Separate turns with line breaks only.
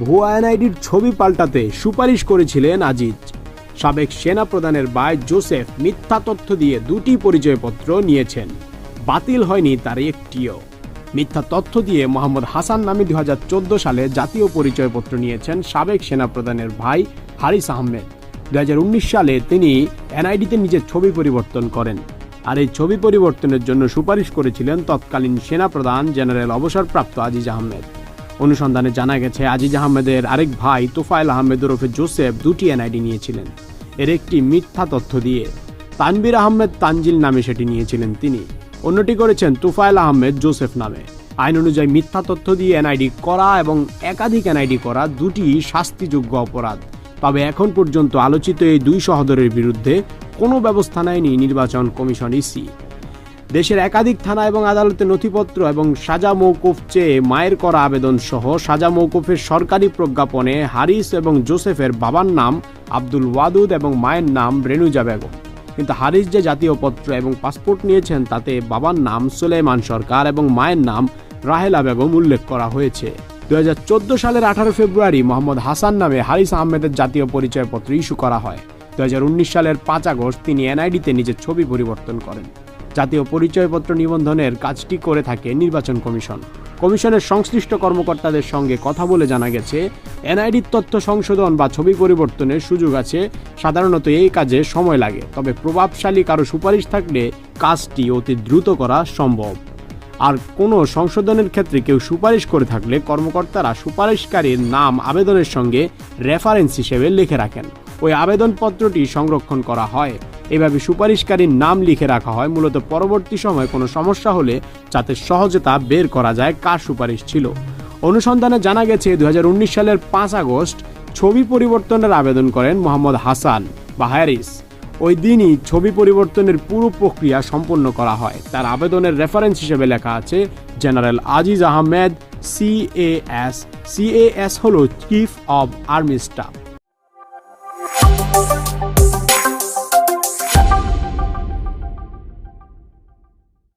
ভুয়া এনআইডির ছবি পাল্টাতে সুপারিশ করেছিলেন আজিজ। সাবেক সেনা প্রধানের ভাই জোসেফ মিথ্যা তথ্য দিয়ে দুটি পরিচয়পত্র নিয়েছেন। বাতিল হয়নি তার একটিও। মিথ্যা তথ্য দিয়ে মোহাম্মদ হাসান নামে দু হাজার চোদ্দ সালে জাতীয় পরিচয়পত্র নিয়েছেন সাবেক সেনাপ্রধানের ভাই হারিস আহমেদ। দু হাজার উনিশ সালে তিনি এনআইডিতে নিজের ছবি পরিবর্তন করেন। আর এই ছবি পরিবর্তনের জন্য সুপারিশ করেছিলেন তৎকালীন সেনাপ্রধান জেনারেল অবসরপ্রাপ্ত আজিজ আহমেদ। অনুসন্ধানে জানা গেছে, আজিজ আহমেদের আরেক ভাই তোফায়েল আহমেদ ওরফে জোসেফ দুটি এনআইডি নিয়েছিলেন। এর একটি মিথ্যা তথ্য দিয়ে তানবির আহমেদ তানজিল নামে সেটি নিয়েছিলেন তিনি। অন্যটি করেছেন তুফায়েল আহমেদ জোসেফ নামে। আইন অনুযায়ী মিথ্যা তথ্য দিয়ে এনআইডি করা এবং একাধিক এনআইডি করা দুটি শাস্তিযোগ্য অপরাধ। তবে এখন পর্যন্ত আলোচিত এই দুই সহোদরের বিরুদ্ধে কোনো ব্যবস্থা নেয়নি নির্বাচন কমিশন ইসি। দেশের একাধিক থানা এবং আদালতে নথিপত্র এবং সাজা মৌকুফ চেয়ে মায়ের করা আবেদন সহ সাজা মৌকুফের সরকারি প্রজ্ঞাপনে হারিস এবং জোসেফের বাবার নাম আব্দুল ওয়াদুদ এবং মায়ের নাম রেনুজা বেগম। কিন্তু হারিস যে জাতীয় পত্র এবং পাসপোর্ট নিয়েছেন তাতে বাবার নাম সুলেমান সরকার এবং মায়ের নাম রাহেলা বেগম উল্লেখ করা হয়েছে। দুই হাজার চোদ্দ সালের আঠারো ফেব্রুয়ারি মোহাম্মদ হাসান নামে হারিস আহমেদের জাতীয় পরিচয়পত্র ইস্যু করা হয়। দুই হাজার উনিশ সালের পাঁচ আগস্ট তিনি এনআইডিতে নিজের ছবি পরিবর্তন করেন। জাতীয় পরিচয়পত্র নিবন্ধনের কাজটি করে থাকে নির্বাচন কমিশন। কমিশনের সংশ্লিষ্ট কর্মকর্তাদের সঙ্গে কথা বলে জানা গেছে, এনআইডির তথ্য সংশোধন বা ছবি পরিবর্তনের সুযোগ আছে। সাধারণত এই কাজে সময় লাগে, তবে প্রভাবশালী কারও সুপারিশ থাকলে কাজটি অতি দ্রুত করা সম্ভব। আর কোনো সংশোধনের ক্ষেত্রে কেউ সুপারিশ করে থাকলে কর্মকর্তারা সুপারিশকারীর নাম আবেদনের সঙ্গে রেফারেন্স হিসেবে লিখে রাখেন। ওই আবেদনপত্রটি সংরক্ষণ করা হয়। এভাবে সুপারিশকারীর নাম লিখে রাখা হয়। মূলত পরবর্তী সময় কোনো সমস্যা হলে যাতে সহজে তা বের করা যায়, কার সুপারিশ ছিল। অনুসন্ধানে জানা গেছে দু হাজার উনিশ সালের পাঁচ আগস্ট ছবি পরিবর্তনের আবেদন করেন মোহাম্মদ হাসান বা হ্যারিস ওই দিনই ছবি পরিবর্তনের পুরো প্রক্রিয়া সম্পন্ন করা হয়। তার আবেদনের রেফারেন্স হিসেবে লেখা আছে, general Aziz Ahmed CAS CAS হল চিফ অব আর্মি স্টাফ।